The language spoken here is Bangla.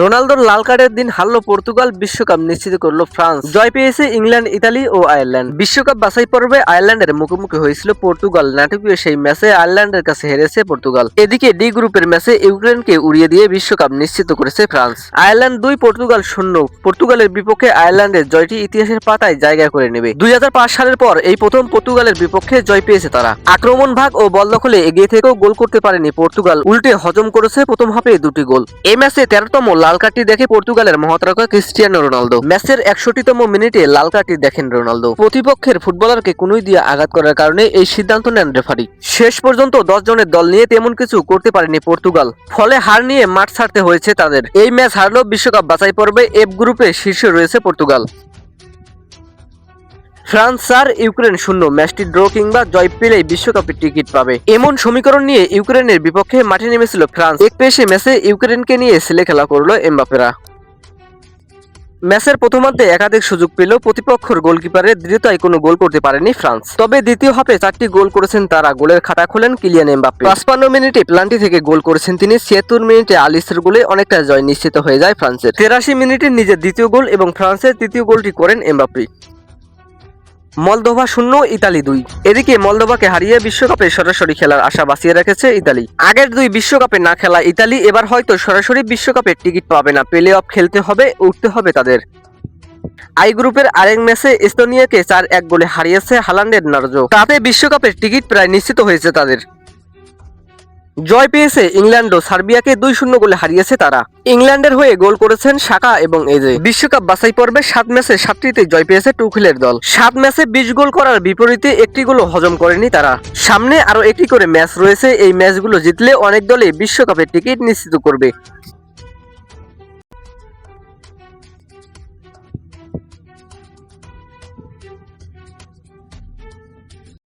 রোনালদোর লাল কার্ডের দিন হারলো পর্তুগাল বিশ্বকাপ নিশ্চিত করল ফ্রান্স। জয় পেয়েছে ইংল্যান্ড, ইতালি ও আয়ারল্যান্ড। বিশ্বকাপ বাছাই পর্বে আয়ারল্যান্ডের মুখোমুখি হয়েছিল পর্তুগাল। নাটকীয় সেই ম্যাচে আয়ারল্যান্ডের কাছে হেরেছে পর্তুগাল। এদিকে ডি গ্রুপের ম্যাচে ইউক্রেনকে উড়িয়ে দিয়ে বিশ্বকাপ নিশ্চিত করেছে ফ্রান্স। আয়ারল্যান্ড দুই, পর্তুগাল শূন্য। পর্তুগালের বিপক্ষে আয়ারল্যান্ডের জয়টি ইতিহাসের পাতায় জায়গা করে নেবে। দুই হাজার পাঁচ সালের পর এই প্রথম পর্তুগালের বিপক্ষে জয় পেয়েছে তারা। আক্রমণ ভাগ ও বল দখলে এগিয়ে থেকেও গোল করতে পারেনি পর্তুগাল। উল্টে হজম করেছে প্রথম হাফে দুটি গোল। এই ম্যাচে তেরোতম লাল কার্ডটি দেখে পর্তুগালের মহাতারকা ক্রিস্টিয়ানো রোনালদো। ম্যাচের একষট্টিতম মিনিটে লাল কার্ডটি দেখেন রোনালদো। প্রতিপক্ষের ফুটবলারকে কুনুই দিয়ে আঘাত করার কারণে এই সিদ্ধান্ত নেন রেফারি। শেষ পর্যন্ত দশ জনের দল নিয়ে তেমন কিছু করতে পারেনি পর্তুগাল। ফলে হার নিয়ে মাঠ ছাড়তে হয়েছে তাদের। এই ম্যাচ হারলেও বিশ্বকাপ বাছাই পর্বে এফ গ্রুপে শীর্ষে রয়েছে পর্তুগাল। ফ্রান্স আর ইউক্রেন শূন্য ম্যাচটি ড্র কিংবা জয় পেলেই বিশ্বকাপের টিকিট পাবে। এমন সমীকরণ নিয়ে ইউক্রেনের বিপক্ষে মাঠে নেমেছিল ফ্রান্স। এক পেশে ম্যাচে ইউক্রেনকে নিয়ে ছেলে খেলা করল এমবাপেরা ম্যাচের প্রথমার্ধে একাধিক সুযোগ পেলেও প্রতিপক্ষের গোলকিপারের দৃঢ়তায় কোনো গোল করতে পারেনি ফ্রান্স। তবে দ্বিতীয় হাফে চারটি গোল করেছেন তারা। গোলের খাতা খোলেন কিলিয়ান এমবাপ্পে। পাঁচপান্ন মিনিটে প্লান্টি থেকে গোল করেছেন তিনি। ছিয়াত্তর মিনিটে আলিসের গোলে অনেকটা জয় নিশ্চিত হয়ে যায় ফ্রান্সের। তেরাশি মিনিটে নিজের দ্বিতীয় গোল এবং ফ্রান্সের তৃতীয় গোলটি করেন এমবাপ্পে। মলদোভা শূন্য, ইতালি দুই। এদিকে মলদোভাকে হারিয়ে বিশ্বকাপে সরাসরি খেলার আশা বাঁচিয়ে রেখেছে ইতালি। আগের দুই বিশ্বকাপে না খেলা ইতালি, এবার হয়তো সরাসরি বিশ্বকাপের টিকিট পাবে না। প্লে অফ খেলতে হবে, উঠতে হবে তাদের। আই গ্রুপের আরেক ম্যাচে এস্তোনিয়াকে চার এক গোলে হারিয়েছে হালান্ডের নার্জো। তাতে বিশ্বকাপের টিকিট প্রায় নিশ্চিত হয়েছে তাদের। জয় পেয়েছে ইংল্যান্ডও সার্বিয়াকে দুই শূন্য গোলে হারিয়েছে তারা। ইংল্যান্ডের হয়ে গোল করেছেন শাখা এবং এজে বিশ্বকাপ বাছাই পর্বে সাত ম্যাচে সাতটিতে জয় পেয়েছে টুখিলের দল। সাত ম্যাচে বিশ গোল করার বিপরীতে একটি গোলও হজম করেনি তারা। সামনে আরও একটি করে ম্যাচ রয়েছে, এই ম্যাচগুলো জিতলে অনেক দলই বিশ্বকাপের টিকিট নিশ্চিত করবে।